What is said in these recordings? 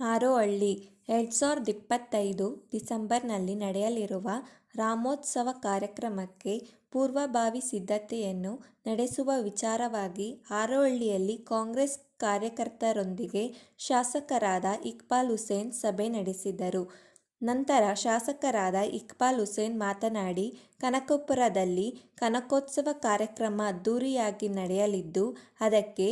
ಹಾರೋಹಳ್ಳಿ, ಎರಡು ಸಾವಿರದ ಇಪ್ಪತ್ತೈದು ಡಿಸೆಂಬರ್ನಲ್ಲಿ ನಡೆಯಲಿರುವ ರಾಮೋತ್ಸವ ಕಾರ್ಯಕ್ರಮಕ್ಕೆ ಪೂರ್ವಭಾವಿ ಸಿದ್ಧತೆಯನ್ನು ನಡೆಸುವ ವಿಚಾರವಾಗಿ ಹಾರೋಹಳ್ಳಿಯಲ್ಲಿ ಕಾಂಗ್ರೆಸ್ ಕಾರ್ಯಕರ್ತರೊಂದಿಗೆ ಶಾಸಕರಾದ ಇಕ್ಬಾಲ್ ಹುಸೇನ್ ಸಭೆ ನಡೆಸಿದರು. ನಂತರ ಶಾಸಕರಾದ ಇಕ್ಬಾಲ್ ಹುಸೇನ್ ಮಾತನಾಡಿ, ಕನಕಪುರದಲ್ಲಿ ಕನಕೋತ್ಸವ ಕಾರ್ಯಕ್ರಮ ಅದ್ದೂರಿಯಾಗಿ ನಡೆಯಲಿದ್ದು, ಅದಕ್ಕೆ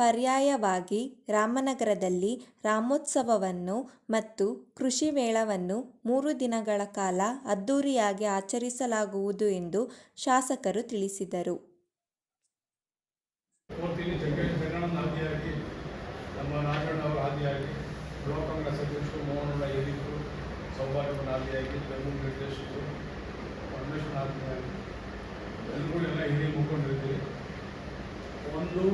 ಪರ್ಯಾಯವಾಗಿ ರಾಮನಗರದಲ್ಲಿ ರಾಮೋತ್ಸವವನ್ನು ಮತ್ತು ಕೃಷಿ ಮೇಳವನ್ನು ಮೂರು ದಿನಗಳ ಕಾಲ ಅದ್ದೂರಿಯಾಗಿ ಆಚರಿಸಲಾಗುವುದು ಎಂದು ಶಾಸಕರು ತಿಳಿಸಿದರು. ಒಂದು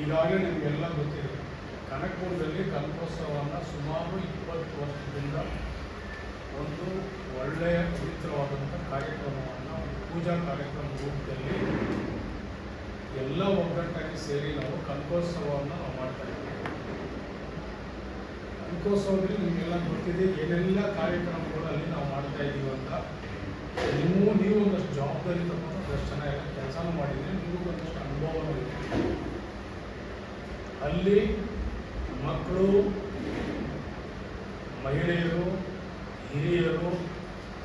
ಈಗಾಗಲೇ ನಿಮಗೆಲ್ಲ ಗೊತ್ತಿದೆ. ಕನಕಪುರದಲ್ಲಿ ಕಲ್ಪೋತ್ಸವವನ್ನು ಸುಮಾರು ಇಪ್ಪತ್ತು ವರ್ಷದಿಂದ ಒಂದು ಒಳ್ಳೆಯ ಪವಿತ್ರವಾದಂಥ ಕಾರ್ಯಕ್ರಮವನ್ನು ಪೂಜಾ ಕಾರ್ಯಕ್ರಮ ರೂಪದಲ್ಲಿ ಎಲ್ಲ ಒಗ್ಗಟ್ಟಾಗಿ ಸೇರಿ ನಾವು ಕಲ್ಪೋತ್ಸವವನ್ನು ನಾವು ಮಾಡ್ತಾ ಇದ್ದೀವಿ. ಕಲ್ಪೋತ್ಸವದಲ್ಲಿ ನಿಮಗೆಲ್ಲ ಗೊತ್ತಿದೆ, ಏನೆಲ್ಲ ಕಾರ್ಯಕ್ರಮಗಳಲ್ಲಿ ನಾವು ಮಾಡ್ತಾ ಇದ್ದೀವಿ ಅಂತ. ನೀವು ನೀವು ಒಂದಷ್ಟು ಜವಾಬ್ದಾರಿ ತಗೊಂಡು ಅಷ್ಟು ಚೆನ್ನಾಗಿ ಕೆಲಸನೂ ಮಾಡಿದರೆ ನಿಮಗೂ ಒಂದಷ್ಟು ಅನುಭವನೂ ಇದೆ ಅಲ್ಲಿ ಮಕ್ಕಳು, ಮಹಿಳೆಯರು, ಹಿರಿಯರು,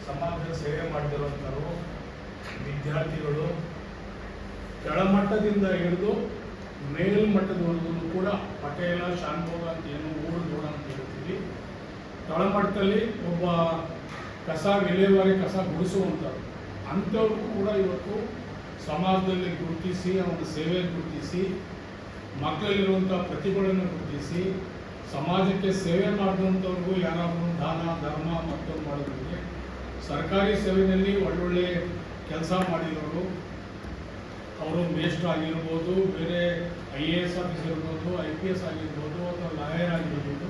ಸಮಾಜದ ಸೇವೆ ಮಾಡ್ತಿರುವಂಥವ್ರು ವಿದ್ಯಾರ್ಥಿಗಳು ಕೆಳಮಟ್ಟದಿಂದ ಹಿಡಿದು ಮೇಲ್ಮಟ್ಟದವರೆಗೂ ಕೂಡ ಪಟೇಲ, ಶಾನ್ಭೋಗ ಅಂತ ಏನು ಊರು ಅಂತ ಹೇಳ್ತೀವಿ. ತಳಮಟ್ಟದಲ್ಲಿ ಒಬ್ಬ ಕಸ ವಿಲೇವಾರಿ ಕಸ ಗುಡಿಸುವಂಥವ್ರು ಅಂಥವ್ರಿಗೂ ಕೂಡ ಇವತ್ತು ಸಮಾಜದಲ್ಲಿ ಗುರುತಿಸಿ, ಅವನ ಸೇವೆ ಗುರುತಿಸಿ ಮಕ್ಕಳಲ್ಲಿರುವಂಥ ಪ್ರತಿಭೆಗಳನ್ನು ಗುರುತಿಸಿ ಸಮಾಜಕ್ಕೆ ಸೇವೆ ಮಾಡಿದಂಥವ್ರಿಗೂ ಯಾರಾದರೂ ದಾನ, ಧರ್ಮ ಮತ್ತೊಂದು ಮಾಡೋದ್ರಿಗೆ ಸರ್ಕಾರಿ ಸೇವೆಯಲ್ಲಿ ಒಳ್ಳೊಳ್ಳೆ ಕೆಲಸ ಮಾಡಿದವರು ಅವರು ಮೇಸ್ಟ್ರ್ ಆಗಿರ್ಬೋದು, ಬೇರೆ ಐ ಎ ಎಸ್ ಆಫೀಸರ್ ಇರ್ಬೋದು ಐ ಪಿ ಎಸ್ ಆಗಿರ್ಬೋದು ಅಥವಾ ಲಾಯರ್ ಆಗಿರ್ಬೋದು,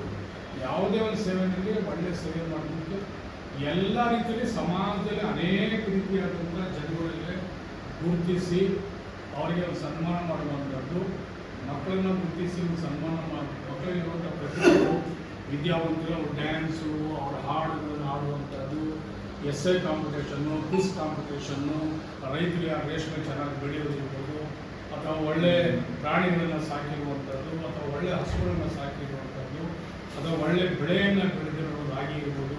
ಯಾವುದೇ ಒಂದು ಸೇವೆಯಲ್ಲಿ ಒಳ್ಳೆ ಸೇವೆ ಮಾಡೋದಕ್ಕೆ ಎಲ್ಲ ರೀತಿಯಲ್ಲಿ ಸಮಾಜದಲ್ಲಿ ಅನೇಕ ರೀತಿಯಾದಂಥ ಜನಗಳಿಗೆ ಗುರುತಿಸಿ ಅವರಿಗೆ ಒಂದು ಸನ್ಮಾನ ಮಾಡುವಂಥದ್ದು. ಮಕ್ಕಳನ್ನು ಗುರುತಿಸಿ ಸನ್ಮಾನ ಮಾಡಿ ಮಕ್ಕಳಿರುವಂಥ ಪ್ರತಿಭೆಗಳು, ವಿದ್ಯಾವಂತರು, ಅವ್ರ ಡ್ಯಾನ್ಸು ಅವ್ರ ಹಾಡುಗಳನ್ನು ಹಾಡುವಂಥದ್ದು S I competition quiz competition ರೈತರಿಗೆ ಆ ರೇಷ್ಮೆ ಚೆನ್ನಾಗಿ ಬೆಳೆಯೋದಿರ್ಬೋದು, ಅಥವಾ ಒಳ್ಳೆ ಪ್ರಾಣಿಗಳನ್ನು ಸಾಕಿರುವಂಥದ್ದು ಅಥವಾ ಒಳ್ಳೆ ಹಸುಗಳನ್ನು ಸಾಕಿರುವಂಥದ್ದು ಅಥವಾ ಒಳ್ಳೆ ಬೆಳೆಯನ್ನು ಬೆಳೆದಿರೋದು ರಾಗಿ ಇರ್ಬೋದು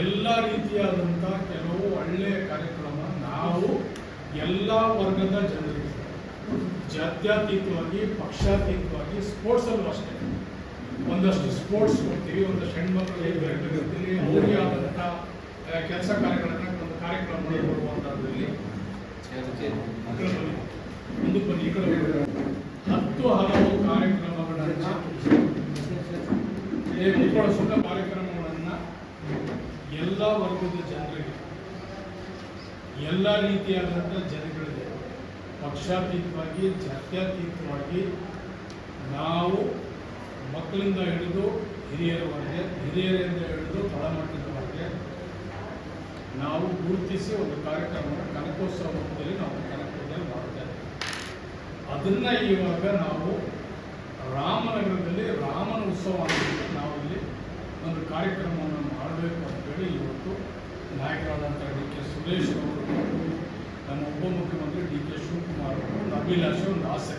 ಎಲ್ಲ ರೀತಿಯಾದಂಥ ಕೆಲವು ಒಳ್ಳೆಯ ಕಾರ್ಯಕ್ರಮ ನಾವು ಎಲ್ಲ ವರ್ಗದ ಜನರಿಗೆ ಜಾತ್ಯತೀತವಾಗಿ ಪಕ್ಷಾತೀತವಾಗಿ ಸ್ಪೋರ್ಟ್ಸಲ್ಲೂ ಅಷ್ಟೇ ಒಂದಷ್ಟು ಸ್ಪೋರ್ಟ್ಸ್ ಕೊಡ್ತೀವಿ ಒಂದಷ್ಟು ಹೆಣ್ಮಕ್ಳಿಗೆ ಬೆಳಕಿರ್ತೀವಿ ಅವರಿಗೆ ಆದಂಥ ಕೆಲಸ ಕಾರ್ಯಗಳನ್ನು ಒಂದು ಕಾರ್ಯಕ್ರಮ ಕೊಡುವಂಥದ್ರಲ್ಲಿ ಮಕ್ಕಳು ಬನ್ನಿ ಈ ಕಡೆ. ಹತ್ತು ಹಲವು ಕಾರ್ಯಕ್ರಮಗಳನ್ನು ಏ, ಮುಖೋಳ ಸುತ್ತ ಕಾರ್ಯಕ್ರಮಗಳನ್ನು ಎಲ್ಲ ವರ್ಗದ ಜನರಿಗೆ ಎಲ್ಲ ರೀತಿಯಾದಂಥ ಜನಗಳಿಗೆ ಪಕ್ಷಾತೀತವಾಗಿ, ಜಾತ್ಯತೀತವಾಗಿ ನಾವು ಮಕ್ಕಳಿಂದ ಹಿಡಿದು ಹಿರಿಯರವರೆಗೆ, ಹಿರಿಯರಿಂದ ಹಿಡಿದು ತಳಮಟ್ಟದವರೆಗೆ ನಾವು ಗುರುತಿಸಿ ಒಂದು ಕಾರ್ಯಕ್ರಮವನ್ನು ಕನಕೋತ್ಸವದಲ್ಲಿ ನಾವು ಕನಕದಲ್ಲಿ ಮಾಡ್ತೇವೆ ಅದನ್ನು ಇವಾಗ ನಾವು ರಾಮನಗರದಲ್ಲಿ ರಾಮನ ಉತ್ಸವ ಅಂತ ನಾವು ಇಲ್ಲಿ ಒಂದು ಕಾರ್ಯಕ್ರಮವನ್ನು ಮಾಡಬೇಕು ಅಂತೇಳಿ ಇವತ್ತು ನಾಯಕರಾದಂಥ ಡಿ ಕೆ ಸುರೇಶ್ ಅವರು ಮತ್ತು ನಮ್ಮ ಉಪಮುಖ್ಯಮಂತ್ರಿ ಡಿ ಕೆ ಶಿವಕುಮಾರ್ ಅವರು ಒಂದು ಅಭಿಲಾಷೆ ಒಂದು ಆಸೆ.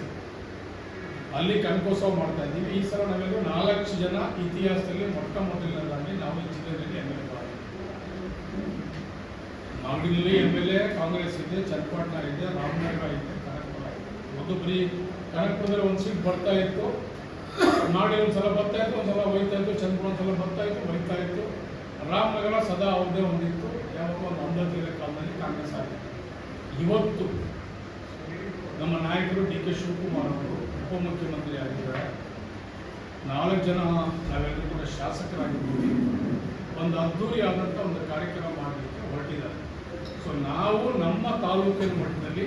ಅಲ್ಲಿ ಕನಕೋತ್ಸವ ಮಾಡ್ತಾ ಇದ್ದೀವಿ. ಈ ಸಲ ನಾವೆಲ್ಲರೂ ನಾಲ್ಕು ಜನ ಇತಿಹಾಸದಲ್ಲಿ ಮೊಟ್ಟ ಮೊದಲನೇದಾಗಿ ನಾವು ಈ ಜಿಲ್ಲೆಯಲ್ಲಿ ಎಂ ಎಲ್ ಎ ಮಾಗಡಿನಲ್ಲಿ ಎಂ ಎಲ್ ಎ, ಕಾಂಗ್ರೆಸ್ ಇದೆ, ಚನ್ನಪಟ್ಟಣ ಇದೆ, ರಾಮನಗರ ಇದೆ, ಕನಕಪುರ ಇದೆ. ಒಂದು ಬರೀ ಕನಕಪುರದಲ್ಲಿ ಒಂದು ಸೀಟ್ ಬರ್ತಾ ಇತ್ತು. ಮಾಡಿ ಒಂದು ಸಲ ಬರ್ತಾ ಇತ್ತು ಒಂದು ಸಲ ಹೋಯ್ತಾ ಇತ್ತು, ಚನ್ನಪುರ ಒಂದು ಸಲ ಬರ್ತಾ ಇತ್ತು, ಹೋಯ್ತಾ ಇತ್ತು. ರಾಮನಗರ ಸದಾ ಅವ್ರದ್ದೇ ಒಂದಿತ್ತು. ಯಾವಾಗ ಒಂದು ಅಂಧತಿರ ಕಾಲದಲ್ಲಿ ಕಾಂಗ್ರೆಸ್ ಆಗಿತ್ತು ಇವತ್ತು ನಮ್ಮ ನಾಯಕರು ಡಿ ಕೆ ಶಿವಕುಮಾರ್ ಅವರು ಉಪಮುಖ್ಯಮಂತ್ರಿ ಆಗಿದ್ದಾರೆ. ನಾಲ್ಕು ಜನ ನಾವೆಲ್ಲರೂ ಕೂಡ ಶಾಸಕರಾಗಿದ್ದೀವಿ. ಒಂದು ಅದ್ದೂರಿ ಆದಂಥ ಒಂದು ಕಾರ್ಯಕ್ರಮ ಮಾಡಲಿಕ್ಕೆ ಹೊರಟಿದ್ದಾರೆ. ಸೊ ನಾವು ನಮ್ಮ ತಾಲೂಕಿನ ಮಟ್ಟದಲ್ಲಿ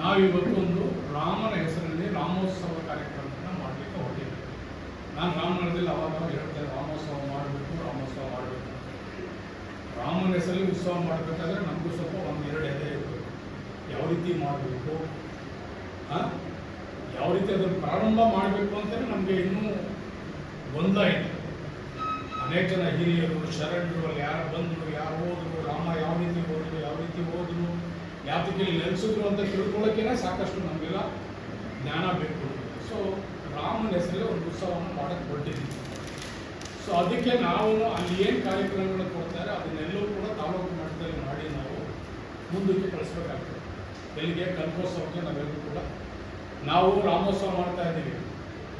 ನಾವಿವತ್ತು ಒಂದು ರಾಮನ ಹೆಸರಲ್ಲಿ ರಾಮೋತ್ಸವ ಕಾರ್ಯಕ್ರಮವನ್ನು ಮಾಡಲಿಕ್ಕೆ ಹೊರಟಿದ್ದೇವೆ. ನಾನು ರಾಮನಗರದಲ್ಲಿ ಅವಾಗ ಹೇಳ್ತೇನೆ ರಾಮೋತ್ಸವ ಮಾಡಬೇಕು ರಾಮೋತ್ಸವ ಮಾಡಬೇಕು. ರಾಮನ ಹೆಸರಲ್ಲಿ ಉತ್ಸವ ಮಾಡಬೇಕಾದ್ರೆ ನಮಗೂ ಸ್ವಲ್ಪ ಒಂದು ಎರಡು ಎದೆ ಯಾವ ರೀತಿ ಮಾಡಬೇಕು? ಯಾವ ರೀತಿ ಅದನ್ನು ಪ್ರಾರಂಭ ಮಾಡಬೇಕು ಅಂತಲೇ ನಮಗೆ ಇನ್ನೂ ಗೊಂದಲ ಇದೆ. ಅನೇಕ ಜನ ಹಿರಿಯರು, ಶರಣರು ಅಲ್ಲಿ ಯಾರು ಬಂದರು, ಯಾರು ಹೋದ್ರು, ರಾಮ ಯಾವ ರೀತಿ ಹೋದ್ರು, ಯಾವ ರೀತಿ ಹೋದ್ರು ಯಾತಕ್ಕೆ ನೆಲೆಸಿದ್ರು ಅಂತ ತಿಳ್ಕೊಳ್ಳೋಕ್ಕೇನೆ ಸಾಕಷ್ಟು ನಮಗೆಲ್ಲ ಜ್ಞಾನ ಬೇಕು. ಸೊ ರಾಮನ ಹೆಸರಲ್ಲಿ ಒಂದು ಉತ್ಸವವನ್ನು ಮಾಡಕ್ಕೆ ಹೊರಟಿದ್ದೀವಿ ಸೊ ಅದಕ್ಕೆ ನಾವು ಅಲ್ಲಿ ಏನು ಕಾರ್ಯಕ್ರಮಗಳು ಕೊಡ್ತಾರೆ ಅದನ್ನೆಲ್ಲವೂ ಕೂಡ ತಾಲೂಕು ಮಟ್ಟದಲ್ಲಿ ಮಾಡಿ ನಾವು ಮುಂದಕ್ಕೆ ಕಳಿಸ್ಬೇಕಾಗ್ತದೆ. ಎಲ್ಲಿಗೆ ಕಲ್ಪೋತ್ಸವಕ್ಕೆ ನಾವೆಲ್ಲರೂ ಕೂಡ ನಾವು ರಾಮೋತ್ಸವ ಮಾಡ್ತಾ ಇದ್ದೀವಿ.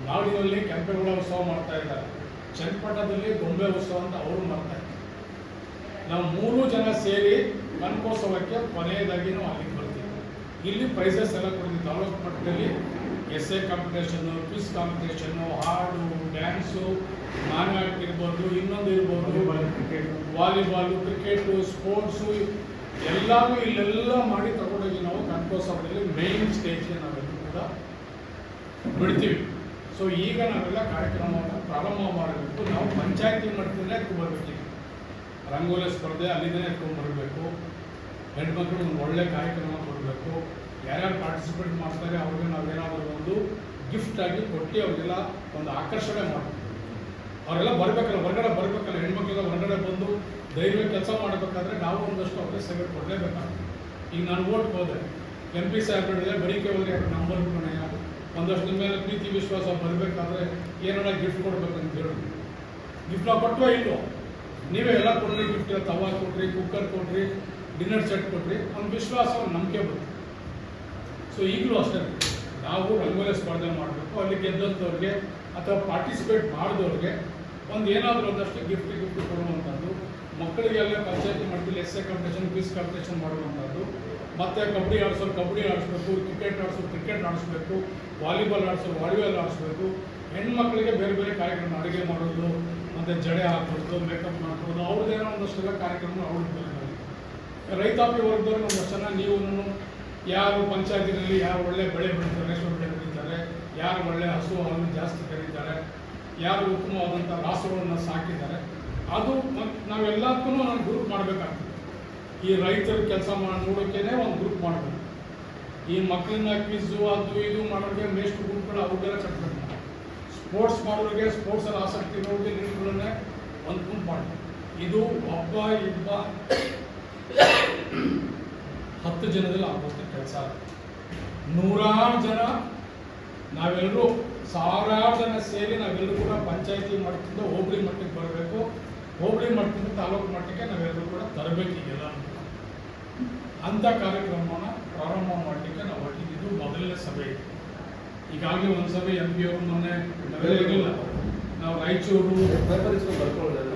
ನಾಡಿನಲ್ಲಿ ಕೆಂಪೇಗೌಡ ಉತ್ಸವ ಮಾಡ್ತಾ ಇದ್ದಾರೆ. ಚನ್ನಪಟ್ಟಣದಲ್ಲಿ ಗೊಂಬೆ ಉತ್ಸವ ಅಂತ ಅವರು ಮಾಡ್ತಾ ಇದ್ದಾರೆ. ನಾವು ಮೂರು ಜನ ಸೇರಿ ಕನಕೋತ್ಸವಕ್ಕೆ ಕೊನೆಯದಾಗಿ ನಾವು ಅಲ್ಲಿಗೆ ಬರ್ತೀವಿ. ಇಲ್ಲಿ ಪ್ರೈಸಸ್ ಎಲ್ಲ ಕೊಡ್ತೀವಿ. ತಾಲೂಕು ಮಟ್ಟದಲ್ಲಿ S A competition quiz competition ಹಾಡು ಡ್ಯಾನ್ಸು ನಾನಾಟ ಇರ್ಬೋದು ಇನ್ನೊಂದು ಇರ್ಬೋದು ವಾಲಿಬಾಲು ಕ್ರಿಕೆಟು ಸ್ಪೋರ್ಟ್ಸು ಎಲ್ಲಾನು ಇಲ್ಲೆಲ್ಲ ಮಾಡಿ ತಗೊಂಡೋಗಿ ನಾವು ಕನಕೋತ್ಸವದಲ್ಲಿ ಮೇನ್ ಸ್ಟೇಜ್ಗೆ ನಾವೆಲ್ಲರೂ ಕೂಡ ಬಿಡ್ತೀವಿ. ಸೊ ಈಗ ನಾವೆಲ್ಲ ಕಾರ್ಯಕ್ರಮವನ್ನು ಪ್ರಾರಂಭ ಮಾಡಬೇಕು. ನಾವು ಪಂಚಾಯತಿ ಮಟ್ಟದಲ್ಲೇ ಎತ್ಕೊಂಡ್ಬರ್ಬೇಕೀಗ ರಂಗೋಲಿ ಸ್ಪರ್ಧೆ, ಅಲ್ಲಿಂದಲೇ ಎತ್ಕೊಂಡ್ಬರ್ಬೇಕು ಹೆಣ್ಮಕ್ಳು ಒಂದು ಒಳ್ಳೆ ಕಾರ್ಯಕ್ರಮ ಕೊಡಬೇಕು. ಯಾರ್ಯಾರು ಪಾರ್ಟಿಸಿಪೇಟ್ ಮಾಡ್ತಾರೆ, ಅವ್ರಿಗೆ ನಾವೇನಾದರೂ ಒಂದು ಗಿಫ್ಟ್ ಆಗಿ ಕೊಟ್ಟು ಅವ್ರಿಗೆಲ್ಲ ಒಂದು ಆಕರ್ಷಣೆ ಮಾಡಬೇಕು. ಅವರೆಲ್ಲ ಬರಬೇಕಲ್ಲ, ಹೊರಗಡೆ ಬರಬೇಕಲ್ಲ, ಹೆಣ್ಮಕ್ಳೆಲ್ಲ ಹೊರಗಡೆ ಬಂದು ಧೈರ್ಯ ಕೆಲಸ ಮಾಡಬೇಕಾದ್ರೆ ನಾವು ಒಂದಷ್ಟು ಅವ್ರಿಗೆ ಸೇವೆ ಕೊಡಲೇಬೇಕಾಗ್ತದೆ ಈಗ ನಾನು ಓಟ್ ಹೋದೆ. ಎಂ ಪಿ ಸಾಹೇಬ್ ಹೇಳಿದ್ರೆ ಬರೀಕೆ ಹೋದ್ರೆ ಅವ್ರ ನಂಬರ್ ಕಣಯ್ಯ ಒಂದಷ್ಟು ನಿಮ್ಮ ಮೇಲೆ ಪ್ರೀತಿ, ವಿಶ್ವಾಸ ಬರಬೇಕಾದ್ರೆ ಏನಾರ ಗಿಫ್ಟ್ ಕೊಡ್ಬೇಕಂತ ಹೇಳೋದು ಗಿಫ್ಟ್ ನಾವು ಇಲ್ಲೋ ನೀವೇ ಎಲ್ಲ ಕೊಡ್ರಿ ಗಿಫ್ಟ್ ತವಾ ಕೊಡ್ರಿ ಕುಕ್ಕರ್ ಕೊಡ್ರಿ ಡಿನ್ನರ್ ಸೆಟ್ ಕೊಡ್ರಿ ಒಂದು ವಿಶ್ವಾಸ ನಂಬಿಕೆ ಬರುತ್ತೆ. ಸೊ ಈಗಲೂ ಅಷ್ಟೇ. ನಾವು ರಂಗೋಲಿ ಸ್ಪರ್ಧೆ ಮಾಡಬೇಕು. ಅಲ್ಲಿ ಗೆದ್ದಂಥವ್ರಿಗೆ ಅಥವಾ ಪಾರ್ಟಿಸಿಪೇಟ್ ಮಾಡಿದವ್ರಿಗೆ ಒಂದು ಏನಾದರೂ ಒಂದಷ್ಟು ಗಿಫ್ಟ್ ಗಿಫ್ಟ್ ಕೊಡುವಂಥದ್ದು ಮಕ್ಕಳಿಗೆಲ್ಲ ಪಂಚಾಯತಿ ಮಟ್ಟದಲ್ಲಿ S A competition quiz competition ಮಾಡುವಂಥದ್ದು. ಮತ್ತು ಕಬಡ್ಡಿ ಆಡಿಸೋರು ಕಬಡ್ಡಿ ಆಡಿಸ್ಬೇಕು ಕ್ರಿಕೆಟ್ ಆಡಿಸೋರು ಕ್ರಿಕೆಟ್ ಆಡಿಸ್ಬೇಕು, ವಾಲಿಬಾಲ್ ಆಡಿಸೋರು ವಾಲಿಬಾಲ್ ಆಡಿಸ್ಬೇಕು. ಹೆಣ್ಮಕ್ಳಿಗೆ ಬೇರೆ ಬೇರೆ ಕಾರ್ಯಕ್ರಮ ಅಡುಗೆ ಮಾಡೋದು, ಮತ್ತು ಜಡೆ ಹಾಕೋದು ಮೇಕಪ್ ಮಾಡ್ಕೊಳ್ಳೋದು ಅವ್ರದ್ದೇನೋ ಒಂದಷ್ಟೆಲ್ಲ ಕಾರ್ಯಕ್ರಮ ಅವ್ರಿಗೆ ರೈತಾಪಿ ವರ್ಗದವ್ರು ಒಂದಷ್ಟು ಜನ ನೀವು ಯಾರು ಪಂಚಾಯತಿನಲ್ಲಿ ಯಾರು ಒಳ್ಳೆ ಬೆಳೆ ಬೆಳೀತಾರೆ, ರೇಷ್ಮೆ ಬೆಳೆ ಬೆಳೀತಾರೆ, ಯಾರು ಒಳ್ಳೆ ಹಸು ಹಾಲನ್ನು ಜಾಸ್ತಿ ಕರೀತಾರೆ ಯಾರು ಉತ್ತಮವಾದಂಥ ರಾಸುಗಳನ್ನು ಸಾಕಿದ್ದಾರೆ ಅದು ನಾವೆಲ್ಲದಕ್ಕೂ ನಾನು ಗ್ರೂಪ್ ಮಾಡಬೇಕಾಗ್ತದೆ. ಈ ರೈತರು ಕೆಲಸ ಮಾಡಿ ನೋಡೋಕ್ಕೇನೆ ಒಂದು ಗ್ರೂಪ್ ಮಾಡಬೇಕು. ಈ ಮಕ್ಕಳನ್ನ ಕ್ವಿಝು ಅದು ಇದು ಮಾಡೋರಿಗೆ ಮೇಷ್ಟು ಗ್ರೂಪ್ಗಳು ಅವ್ರಿಗೆಲ್ಲ ಕಟ್ಟಬೇಕು ಸ್ಪೋರ್ಟ್ಸ್ ಮಾಡೋರಿಗೆ ಸ್ಪೋರ್ಟ್ಸಲ್ಲಿ ಆಸಕ್ತಿ ಇರೋರಿಗೆ ನೀರುಗಳನ್ನೇ ಒಂದು ಗ್ರೂಪ್ ಮಾಡಬೇಕು. ಇದು ಒಬ್ಬ ಇಬ್ಬ ಹತ್ತು ಜನದಲ್ಲಿ ಆಗುವಂಥ ಕೆಲಸ ನೂರಾರು ಜನ, ನಾವೆಲ್ಲರೂ ಸಾವಿರಾರು ಜನ ಸೇರಿ ನಾವೆಲ್ಲರೂ ಕೂಡ ಪಂಚಾಯತಿ ಮಟ್ಟದಿಂದ ಹೋಬಳಿ ಮಟ್ಟಕ್ಕೆ ಬರಬೇಕು. ಹೋಬಳಿ ಮಟ್ಟದಿಂದ ತಾಲೂಕು ಮಟ್ಟಕ್ಕೆ ನಾವೆಲ್ಲರೂ ಕೂಡ ತರಬೇಕು ಈಗೆಲ್ಲ ಅಂಥ ಕಾರ್ಯಕ್ರಮವನ್ನು ಪ್ರಾರಂಭ ಮಾಡಲಿಕ್ಕೆ ನಾವು ಹೊರಟಿದ್ದು ಮೊದಲನೇ ಸಭೆ. ಈಗಾಗಲೇ ಒಂದು ಸಭೆ ಎಂ ಪಿ ಅವರು ಮೊನ್ನೆ ಇರಲಿಲ್ಲ ನಾವು ರಾಯಚೂರು